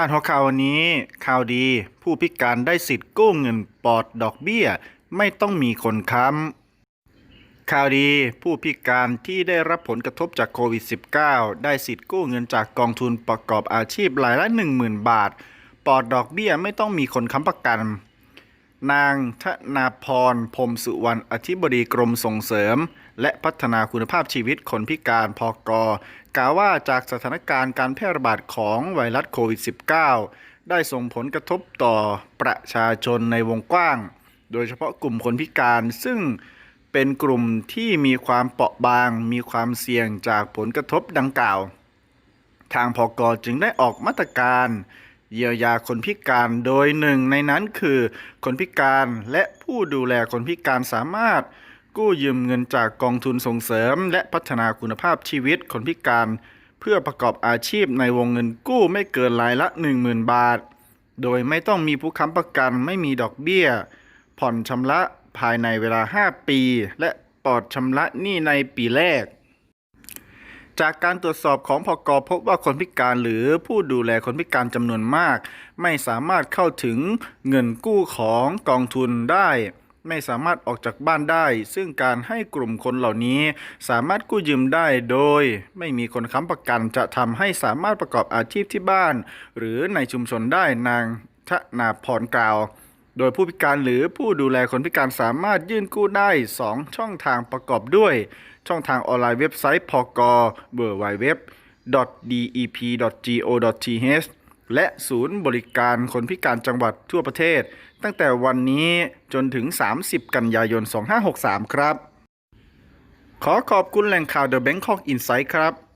าดหัวข่าววันนี้ ข่าวดี ผู้พิการได้สิทธิ์กู้เงินปลอดดอกเบี้ย ไม่ต้องมีคนค้ำข่าวดี ผู้พิการที่ได้รับผลกระทบจากโควิด -19 ได้สิทธิ์กู้เงินจากกองทุนประกอบอาชีพรายละ 10,000 บาท ปลอดดอกเบี้ยไม่ต้องมีคนค้ำประกัน นางธนาพรพรมสุวรรณอธิบดีกรมส่งเสริม และพัฒนาคุณภาพชีวิตคนพิการพกกล่าวว่าจากสถานการณ์การแพร่ระบาดของไวรัสโควิด -19 ได้ส่งผลกระทบต่อประชาชนในวงกว้าง โดยเฉพาะกลุ่มคนพิการซึ่งเป็นกลุ่มที่มีความเปราะบาง มีความเสี่ยงจากผลกระทบดังกล่าว ทางพกจึงได้ออกมาตรการ เยียวยาคนพิการโดยหนึ่งในนั้นคือ คนพิการและผู้ดูแลคนพิการสามารถ กู้ยืมเงินจากกองทุนส่งเสริม และพัฒนาคุณภาพชีวิตคนพิการ เพื่อประกอบอาชีพในวงเงินกู้ไม่เกินรายละ 10,000 บาท โดยไม่ต้องมีผู้ค้ำประกันไม่มีดอกเบี้ย ผ่อนชำระภายในเวลา 5 ปี และปลอดชำระหนี้ในปีแรก จากการตรวจสอบของพกพบว่าคนพิการหรือผู้ดูแลคนพิการจำนวนมาก ไม่สามารถเข้าถึงเงินกู้ของกองทุนได้ ไม่สามารถออกจากบ้านได้ ซึ่งการให้กลุ่มคนเหล่านี้สามารถกู้ยืมได้โดย ไม่มีคนค้ำประกันจะทำให้สามารถประกอบอาชีพที่บ้าน หรือในชุมชนได้นางทนาพรกล่าว โดยผู้พิการหรือผู้ดูแลคนพิการสามารถยื่นกู้ได้ 2 ช่องทางประกอบด้วย ช่องทางออนไลน์เว็บไซต์พก w w w dep.go.th และศูนย์บริการคนพิการจังหวัดทั่วประเทศ ตั้งแต่วันนี้จนถึง 30 กันยายน 2563 ครับ ขอขอบคุณแหล่งข่าว The Bangkok Insight ครับ